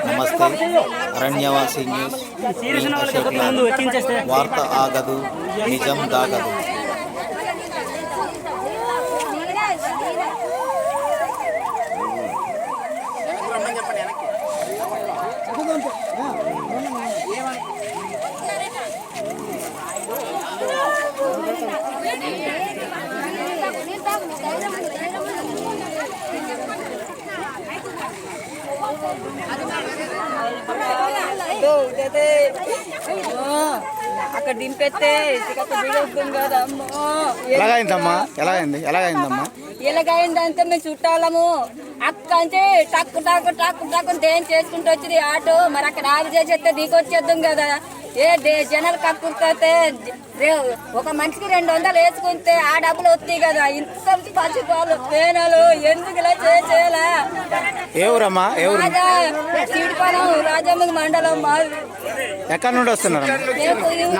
నమస్తే అరణ్యవాసి న్యూస్ వార్త ఆగదు నిజం దాగదు అక్కడ దింపెత్తే కదా అమ్మో ఎలాగైందమ్మా? ఎలాగైంది? ఎలాగైందమ్మా? ఎలాగైందంటే మేము చుట్టాలము. అక్క అంటే టక్కు టక్కు టక్కు టక్కు దేని చేసుకుంటూ వచ్చింది? ఆటో. మరి అక్కడ ఆవి చేసేస్తే దిగొచ్చేద్దాం కదా. ఏ దే జనాలు కక్కుతే ఒక మనిషికి రెండు వందలు వేసుకుంటే ఆ డబ్బులు వస్తాయి కదా. ఇంత పసిపాలు పేనలు ఎందుకు ఇలా చేసేలా ఊరు రాజా సీడిపాలెం రాజమ్మ మండలం మాది ఎక్కడి నుండి వస్తున్నారమ్మా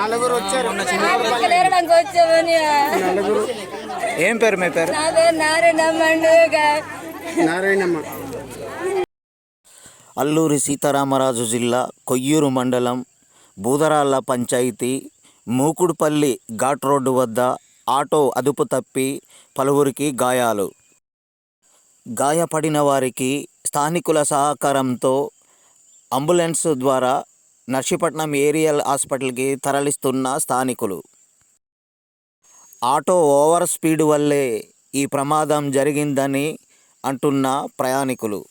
నలుగురు వచ్చారు. వచ్చామని. ఏం పేరు మీ పేరు? నా పేరు నారాయణ మండుగ అల్లూరి సీతారామరాజు జిల్లా కొయ్యూరు మండలం బూదరాళ్ళ పంచాయతీ మూకుడుపల్లి ఘాట్ రోడ్డు వద్ద ఆటో అదుపు తప్పి పలువురికి గాయాలు. గాయపడిన వారికి స్థానికుల సహకారంతో అంబులెన్స్ ద్వారా నర్సీపట్నం ఏరియల్ హాస్పిటల్కి తరలిస్తున్న స్థానికులు. ఆటో ఓవర్ స్పీడ్ వల్లే ఈ ప్రమాదం జరిగిందని అంటున్న ప్రయాణికులు.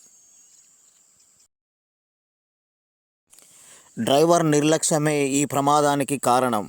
డ్రైవర్ నిర్లక్ష్యమే ఈ ప్రమాదానికి కారణం.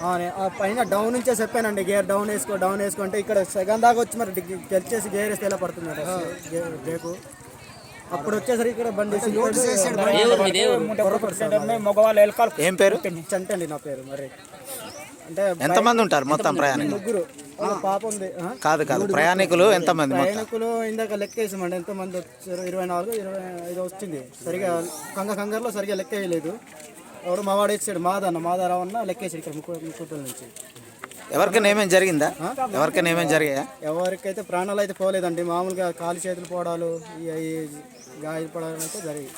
ఆ, నే- ఆ పైన డౌన్ నుంచే చెప్పానండి గేర్ డౌన్ వేసుకో డౌన్ వేసుకో అంటే ఇక్కడ సెకండ్ దాకా వచ్చి మరి గెలిచేసి గేర్ వేస్తే ఎలా పడుతుంది బ్రేకు అప్పుడు వచ్చేసరికి ఇక్కడ బండి ఏం పేరు? చంటండి నా పేరు మరి. అంటే ఎంతమంది ఉంటారు మొత్తం ప్రయాణికులు? ముగ్గురు. పాప ఉంది? కాదు కాదు. ప్రయాణికులు ఎంతమంది ప్రయాణికులు ఇందాక లెక్కేసామండి ఎంతమంది వచ్చారు? ఇరవై నాలుగు ఇరవై ఐదు వచ్చింది సరిగా కంగ కంగారులో సరిగా లెక్క వేయలేదు. ఎవడు మావాడు ఇచ్చాడు మాదన్న మాదారావన్న లెక్కేసాడు ఇక్కడ ముక్కు ముక్కుపల్లి నుంచి. ఎవరికైనా ఏమేమి జరిగిందా? ఎవరికైనా ఏమేమి జరిగాయా? ఎవరికైతే ప్రాణాలు అయితే పోలేదండి. మామూలుగా కాలు చేతులు పోవడాలు గాయపడాలు అయితే జరిగాయి.